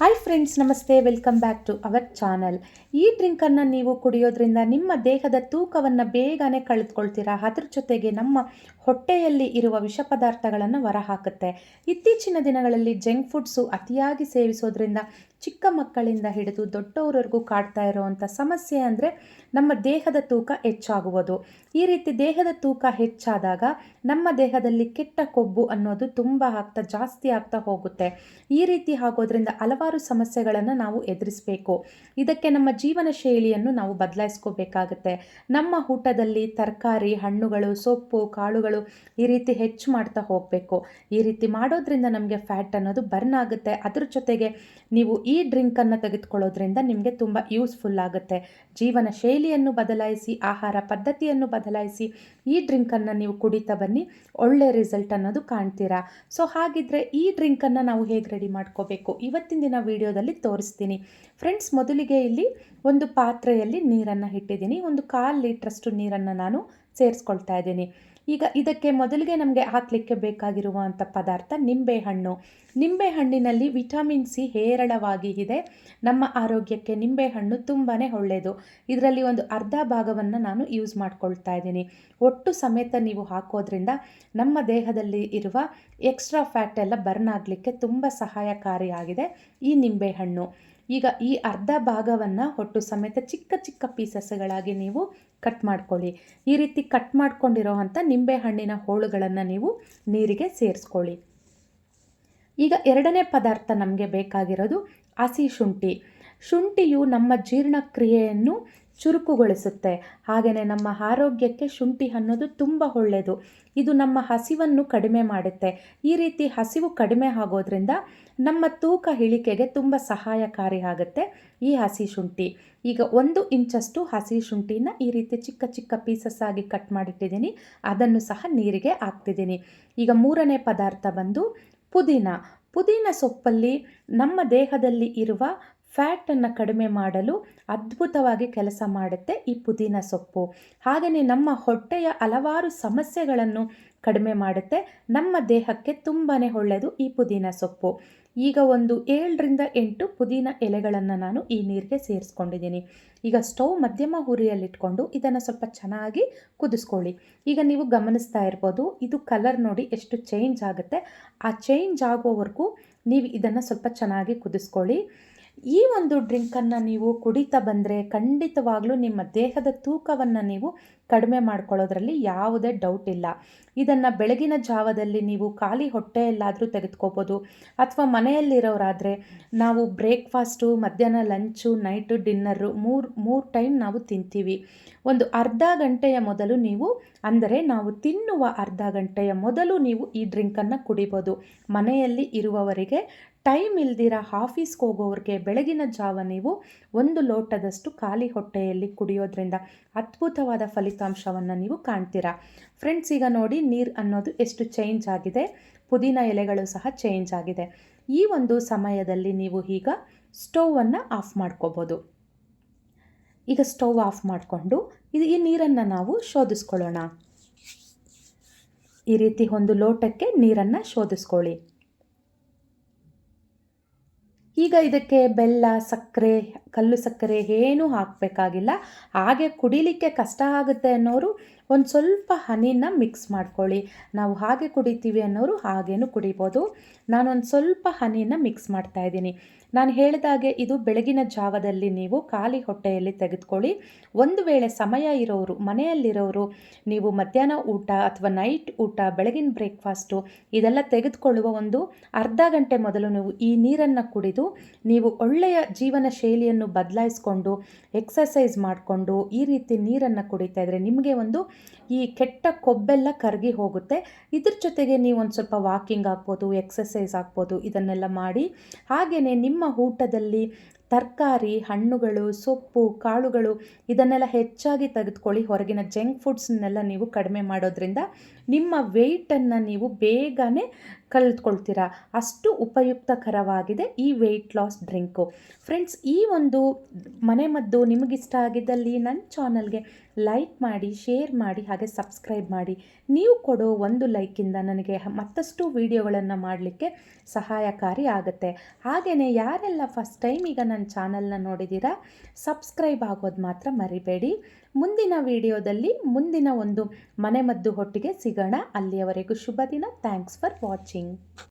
Hi friends ನಮಸ್ತೆ. Welcome back to our channel ಈ ಡ್ರಿಂಕನ್ನು ನೀವು ಕುಡಿಯೋದ್ರಿಂದ ನಿಮ್ಮ ದೇಹದ ತೂಕವನ್ನು ಬೇಗನೆ ಕಳೆದುಕೊಳ್ತೀರಾ? ಅದ್ರ ಜೊತೆಗೆ ನಮ್ಮ ಹೊಟ್ಟೆಯಲ್ಲಿ ಇರುವ ವಿಷ ಪದಾರ್ಥಗಳನ್ನು ಹೊರಹಾಕುತ್ತೆ. ಇತ್ತೀಚಿನ ದಿನಗಳಲ್ಲಿ ಜಂಕ್ ಫುಡ್ಸು ಅತಿಯಾಗಿ ಸೇವಿಸೋದ್ರಿಂದ ಚಿಕ್ಕ ಮಕ್ಕಳಿಂದ ಹಿಡಿದು ದೊಡ್ಡವರವರೆಗೂ ಕಾಡ್ತಾ ಇರುವಂಥ ಸಮಸ್ಯೆ ಅಂದರೆ ನಮ್ಮ ದೇಹದ ತೂಕ ಹೆಚ್ಚಾಗುವುದು. ಈ ರೀತಿ ದೇಹದ ತೂಕ ಹೆಚ್ಚಾದಾಗ ನಮ್ಮ ದೇಹದಲ್ಲಿ ಕೆಟ್ಟ ಕೊಬ್ಬು ಅನ್ನೋದು ತುಂಬ ಆಗ್ತಾ, ಜಾಸ್ತಿ ಆಗ್ತಾ ಹೋಗುತ್ತೆ. ಈ ರೀತಿ ಆಗೋದ್ರಿಂದ ಹಲವಾರು ಸಮಸ್ಯೆಗಳನ್ನು ನಾವು ಎದುರಿಸಬೇಕು. ಇದಕ್ಕೆ ನಮ್ಮ ಜೀವನ ಶೈಲಿಯನ್ನು ನಾವು ಬದಲಾಯಿಸ್ಕೋಬೇಕಾಗತ್ತೆ. ನಮ್ಮ ಊಟದಲ್ಲಿ ತರಕಾರಿ, ಹಣ್ಣುಗಳು, ಸೊಪ್ಪು, ಕಾಳುಗಳು ಈ ರೀತಿ ಹೆಚ್ಚು ಮಾಡ್ತಾ ಹೋಗಬೇಕು. ಈ ರೀತಿ ಮಾಡೋದ್ರಿಂದ ನಮಗೆ ಫ್ಯಾಟ್ ಅನ್ನೋದು ಬರ್ನ್ ಆಗುತ್ತೆ. ಅದ್ರ ಜೊತೆಗೆ ನೀವು ಈ ಡ್ರಿಂಕನ್ನು ತೆಗೆದುಕೊಳ್ಳೋದ್ರಿಂದ ನಿಮಗೆ ತುಂಬ ಯೂಸ್ಫುಲ್ ಆಗುತ್ತೆ. ಜೀವನ ಶೈಲಿಯನ್ನು ಬದಲಾಯಿಸಿ, ಆಹಾರ ಪದ್ಧತಿಯನ್ನು ಬದಲಾಯಿಸಿ ಈ ಡ್ರಿಂಕನ್ನು ನೀವು ಕುಡಿತಾ ಬನ್ನಿ, ಒಳ್ಳೆ ರಿಸಲ್ಟ್ ಅನ್ನೋದು ಕಾಣ್ತೀರಾ. ಸೊ, ಹಾಗಿದ್ರೆ ಈ ಡ್ರಿಂಕನ್ನು ನಾವು ಹೇಗೆ ರೆಡಿ ಮಾಡ್ಕೋಬೇಕು? ಇವತ್ತಿನ ದಿನ ವಿಡಿಯೋದಲ್ಲಿ ತೋರಿಸ್ತೀನಿ. ಫ್ರೆಂಡ್ಸ್, ಮೊದಲಿಗೆ ಇಲ್ಲಿ ಒಂದು ಪಾತ್ರೆಯಲ್ಲಿ ನೀರನ್ನು ಇಟ್ಟಿದ್ದೀನಿ. ಒಂದು ಕಾಲು ಲೀಟ್ರಷ್ಟು ನೀರನ್ನು ನಾನು ಸೇರಿಸ್ಕೊಳ್ತಾ ಇದ್ದೀನಿ. ಈಗ ಇದಕ್ಕೆ ಮೊದಲಿಗೆ ನಮಗೆ ಹಾಕಲಿಕ್ಕೆ ಬೇಕಾಗಿರುವಂಥ ಪದಾರ್ಥ ನಿಂಬೆಹಣ್ಣು. ನಿಂಬೆಹಣ್ಣಿನಲ್ಲಿ ವಿಟಮಿನ್ ಸಿ ಹೇರಳವಾಗಿ ಇದೆ. ನಮ್ಮ ಆರೋಗ್ಯಕ್ಕೆ ನಿಂಬೆಹಣ್ಣು ತುಂಬಾ ಒಳ್ಳೆಯದು. ಇದರಲ್ಲಿ ಒಂದು ಅರ್ಧ ಭಾಗವನ್ನು ನಾನು ಯೂಸ್ ಮಾಡ್ಕೊಳ್ತಾ ಇದ್ದೀನಿ. ಒಟ್ಟು ಸಮೇತ ನೀವು ಹಾಕೋದ್ರಿಂದ ನಮ್ಮ ದೇಹದಲ್ಲಿ ಇರುವ ಎಕ್ಸ್ಟ್ರಾ ಫ್ಯಾಟ್ ಎಲ್ಲ ಬರ್ನ್ ಆಗಲಿಕ್ಕೆ ತುಂಬ ಸಹಾಯಕಾರಿಯಾಗಿದೆ ಈ ನಿಂಬೆಹಣ್ಣು. ಈಗ ಈ ಅರ್ಧ ಭಾಗವನ್ನು ಒಟ್ಟು ಸಮೇತ ಚಿಕ್ಕ ಚಿಕ್ಕ ಪೀಸಸ್ಗಳಾಗಿ ನೀವು ಕಟ್ ಮಾಡ್ಕೊಳ್ಳಿ. ಈ ರೀತಿ ಕಟ್ ಮಾಡ್ಕೊಂಡಿರೋ ಅಂಥ ನಿಂಬೆಹಣ್ಣಿನ ಹೋಳುಗಳನ್ನು ನೀವು ನೀರಿಗೆ ಸೇರಿಸ್ಕೊಳ್ಳಿ. ಈಗ ಎರಡನೇ ಪದಾರ್ಥ ನಮಗೆ ಬೇಕಾಗಿರೋದು ಹಸಿ ಶುಂಠಿ. ಶುಂಠಿಯು ನಮ್ಮ ಜೀರ್ಣಕ್ರಿಯೆಯನ್ನು ಚುರುಕುಗೊಳಿಸುತ್ತೆ. ಹಾಗೆಯೇ ನಮ್ಮ ಆರೋಗ್ಯಕ್ಕೆ ಶುಂಠಿ ಅನ್ನೋದು ತುಂಬ ಒಳ್ಳೆಯದು ಇದು ನಮ್ಮ ಹಸಿವನ್ನು ಕಡಿಮೆ ಮಾಡುತ್ತೆ. ಈ ರೀತಿ ಹಸಿವು ಕಡಿಮೆ ಆಗೋದ್ರಿಂದ ನಮ್ಮ ತೂಕ ಇಳಿಕೆಗೆ ತುಂಬ ಸಹಾಯಕಾರಿ ಆಗುತ್ತೆ ಈ ಹಸಿ ಶುಂಠಿ. ಈಗ ಒಂದು ಇಂಚಷ್ಟು ಹಸಿ ಶುಂಠಿನ ಈ ರೀತಿ ಚಿಕ್ಕ ಚಿಕ್ಕ ಪೀಸಸ್ ಆಗಿ ಕಟ್ ಮಾಡಿಟ್ಟಿದ್ದೀನಿ. ಅದನ್ನು ಸಹ ನೀರಿಗೆ ಹಾಕ್ತಿದ್ದೀನಿ. ಈಗ ಮೂರನೇ ಪದಾರ್ಥ ಬಂದು ಪುದೀನ. ಪುದೀನ ಸೊಪ್ಪಲ್ಲಿ ನಮ್ಮ ದೇಹದಲ್ಲಿ ಇರುವ ಫ್ಯಾಟನ್ನು ಕಡಿಮೆ ಮಾಡಲು ಅದ್ಭುತವಾಗಿ ಕೆಲಸ ಮಾಡುತ್ತೆ ಈ ಪುದೀನ ಸೊಪ್ಪು. ಹಾಗೆಯೇ ನಮ್ಮ ಹೊಟ್ಟೆಯ ಹಲವಾರು ಸಮಸ್ಯೆಗಳನ್ನು ಕಡಿಮೆ ಮಾಡುತ್ತೆ. ನಮ್ಮ ದೇಹಕ್ಕೆ ತುಂಬಾ ಒಳ್ಳೆಯದು ಈ ಪುದೀನ ಸೊಪ್ಪು. ಈಗ ಒಂದು ಏಳರಿಂದ ಎಂಟು ಪುದೀನ ಎಲೆಗಳನ್ನು ನಾನು ಈ ನೀರಿಗೆ ಸೇರಿಸ್ಕೊಂಡಿದ್ದೀನಿ. ಈಗ ಸ್ಟವ್ ಮಧ್ಯಮ ಹುರಿಯಲ್ಲಿಟ್ಕೊಂಡು ಇದನ್ನು ಸ್ವಲ್ಪ ಚೆನ್ನಾಗಿ ಕುದಿಸ್ಕೊಳ್ಳಿ. ಈಗ ನೀವು ಗಮನಿಸ್ತಾ ಇರ್ಬೋದು, ಇದು ಕಲರ್ ನೋಡಿ ಎಷ್ಟು ಚೇಂಜ್ ಆಗುತ್ತೆ. ಆ ಚೇಂಜ್ ಆಗೋವರೆಗೂ ನೀವು ಇದನ್ನು ಸ್ವಲ್ಪ ಚೆನ್ನಾಗಿ ಕುದಿಸ್ಕೊಳ್ಳಿ. ಈ ಒಂದು ಡ್ರಿಂಕನ್ನು ನೀವು ಕುಡಿತಾ ಬಂದರೆ ಖಂಡಿತವಾಗ್ಲೂ ನಿಮ್ಮ ದೇಹದ ತೂಕವನ್ನು ನೀವು ಕಡಿಮೆ ಮಾಡ್ಕೊಳ್ಳೋದ್ರಲ್ಲಿ ಯಾವುದೇ ಡೌಟ್ ಇಲ್ಲ. ಇದನ್ನು ಬೆಳಗಿನ ಜಾವದಲ್ಲಿ ನೀವು ಖಾಲಿ ಹೊಟ್ಟೆಯಲ್ಲಾದರೂ ತೆಗೆದುಕೋಬೋದು. ಅಥವಾ ಮನೆಯಲ್ಲಿರೋರಾದರೆ ನಾವು ಬ್ರೇಕ್ಫಾಸ್ಟು ಮಧ್ಯಾಹ್ನ ಲಂಚು ನೈಟು ಡಿನ್ನರು ಮೂರು ಮೂರು ಟೈಮ್ ನಾವು ತಿಂತೀವಿ. ಒಂದು ಅರ್ಧ ಗಂಟೆಯ ಮೊದಲು ನೀವು, ಅಂದರೆ ನಾವು ತಿನ್ನುವ ಅರ್ಧ ಗಂಟೆಯ ಮೊದಲು ನೀವು ಈ ಡ್ರಿಂಕನ್ನು ಕುಡಿಬೋದು. ಮನೆಯಲ್ಲಿ ಇರುವವರಿಗೆ ಟೈಮ್ ಇಲ್ದಿರ ಆಫೀಸ್ಗೆ ಹೋಗೋರಿಗೆ ಬೆಳಗಿನ ಜಾವ ನೀವು ಒಂದು ಲೋಟದಷ್ಟು ಖಾಲಿ ಹೊಟ್ಟೆಯಲ್ಲಿ ಕುಡಿಯೋದ್ರಿಂದ ಅದ್ಭುತವಾದ ಫಲಿತಾಂಶವನ್ನು ನೀವು ಕಾಣ್ತೀರಾ. ಫ್ರೆಂಡ್ಸ್, ಈಗ ನೋಡಿ ನೀರು ಅನ್ನೋದು ಎಷ್ಟು ಚೇಂಜ್ ಆಗಿದೆ. ಪುದೀನ ಎಲೆಗಳು ಸಹ ಚೇಂಜ್ ಆಗಿದೆ. ಈ ಒಂದು ಸಮಯದಲ್ಲಿ ನೀವು ಈಗ ಸ್ಟೌವನ್ನು ಆಫ್ ಮಾಡ್ಕೋಬೋದು. ಈಗ ಸ್ಟೌವ್ ಆಫ್ ಮಾಡಿಕೊಂಡು ಇದು ಈ ನೀರನ್ನು ನಾವು ಶೋಧಿಸ್ಕೊಳ್ಳೋಣ. ಈ ರೀತಿ ಒಂದು ಲೋಟಕ್ಕೆ ನೀರನ್ನು ಶೋಧಿಸ್ಕೊಳ್ಳಿ. ಈಗ ಇದಕ್ಕೆ ಬೆಲ್ಲ ಸಕ್ಕರೆ ಕಲ್ಲು ಸಕ್ಕರೆ ಏನೂ ಹಾಕಬೇಕಾಗಿಲ್ಲ. ಹಾಗೆ ಕುಡಿಲಿಕ್ಕೆ ಕಷ್ಟ ಆಗುತ್ತೆ ಅನ್ನೋರು ಒಂದು ಸ್ವಲ್ಪ ಹನಿನ ಮಿಕ್ಸ್ ಮಾಡ್ಕೊಳ್ಳಿ. ನಾವು ಹಾಗೆ ಕುಡಿತೀವಿ ಅನ್ನೋರು ಹಾಗೇನು ಕುಡಿಬೋದು. ನಾನೊಂದು ಸ್ವಲ್ಪ ಹನಿನ ಮಿಕ್ಸ್ ಮಾಡ್ತಾ ಇದ್ದೀನಿ. ನಾನು ಹೇಳಿದಾಗೆ ಇದು ಬೆಳಗಿನ ಜಾವದಲ್ಲಿ ನೀವು ಖಾಲಿ ಹೊಟ್ಟೆಯಲ್ಲಿ ತೆಗೆದುಕೊಳ್ಳಿ. ಒಂದು ವೇಳೆ ಸಮಯ ಇರೋರು, ಮನೆಯಲ್ಲಿರೋರು, ನೀವು ಮಧ್ಯಾಹ್ನ ಊಟ ಅಥವಾ ನೈಟ್ ಊಟ, ಬೆಳಗಿನ ಬ್ರೇಕ್ಫಾಸ್ಟು ಇದೆಲ್ಲ ತೆಗೆದುಕೊಳ್ಳುವ ಒಂದು ಅರ್ಧ ಗಂಟೆ ಮೊದಲು ನೀವು ಈ ನೀರನ್ನು ಕುಡಿದು, ನೀವು ಒಳ್ಳೆಯ ಜೀವನ ಶೈಲಿಯನ್ನು ಬದಲಾಯಿಸ್ಕೊಂಡು ಎಕ್ಸಸೈಸ್ ಮಾಡಿಕೊಂಡು ಈ ರೀತಿ ನೀರನ್ನು ಕುಡಿತಾ ಇದ್ದರೆ ನಿಮಗೆ ಒಂದು ಈ ಕೆಟ್ಟ ಕೊಬ್ಬೆಲ್ಲ ಕರಗಿ ಹೋಗುತ್ತೆ. ಇದ್ರ ಜೊತೆಗೆ ನೀವು ಒಂದು ಸ್ವಲ್ಪ ವಾಕಿಂಗ್ ಆಗ್ಬೋದು ಎಕ್ಸಸೈಸ್ ಆಗ್ಬೋದು, ಇದನ್ನೆಲ್ಲ ಮಾಡಿ. ಹಾಗೆಯೇ ನಿಮ್ಮ ಊಟದಲ್ಲಿ ತರಕಾರಿ, ಹಣ್ಣುಗಳು, ಸೊಪ್ಪು, ಕಾಳುಗಳು ಇದನ್ನೆಲ್ಲ ಹೆಚ್ಚಾಗಿ ತೆಗೆದುಕೊಳ್ಳಿ. ಹೊರಗಿನ ಜಂಕ್ ಫುಡ್ಸ್ನೆಲ್ಲ ನೀವು ಕಡಿಮೆ ಮಾಡೋದ್ರಿಂದ ನಿಮ್ಮ ವೆಯ್ಟನ್ನು ನೀವು ಬೇಗನೆ ಕಳೆದುಕೊಳ್ತೀರಾ? ಅಷ್ಟು ಉಪಯುಕ್ತಕರವಾಗಿದೆ ಈ ವೆಯ್ಟ್ ಲಾಸ್ ಡ್ರಿಂಕು ಫ್ರೆಂಡ್ಸ್ ಈ ಒಂದು ಮನೆಮದ್ದು ನಿಮಗಿಷ್ಟ ಆಗಿದ್ದಲ್ಲಿ ನನ್ನ ಚಾನಲ್ಗೆ ಲೈಕ್ ಮಾಡಿ ಶೇರ್ ಮಾಡಿ, ಹಾಗೆ ಸಬ್ಸ್ಕ್ರೈಬ್ ಮಾಡಿ. ನೀವು ಕೊಡೋ ಒಂದು ಲೈಕಿಂದ ನನಗೆ ಮತ್ತಷ್ಟು ವೀಡಿಯೋಗಳನ್ನು ಮಾಡಲಿಕ್ಕೆ ಸಹಾಯಕಾರಿ ಆಗುತ್ತೆ. ಹಾಗೆಯೇ ಯಾರೆಲ್ಲ ಫಸ್ಟ್ ಟೈಮ್ ಈಗ ನನ್ನ ಚಾನಲ್ನ ನೋಡಿದ್ದೀರಾ ಸಬ್ಸ್ಕ್ರೈಬ್ ಆಗೋದು ಮಾತ್ರ ಮರಿಬೇಡಿ. ಮುಂದಿನ ವಿಡಿಯೋದಲ್ಲಿ ಮುಂದಿನ ಒಂದು ಮನೆಮದ್ದು ಹೊಟ್ಟಿಗೆ ಸಿಗೋಣ. ಅಲ್ಲಿಯವರೆಗೂ ಶುಭ ದಿನ. Thanks for watching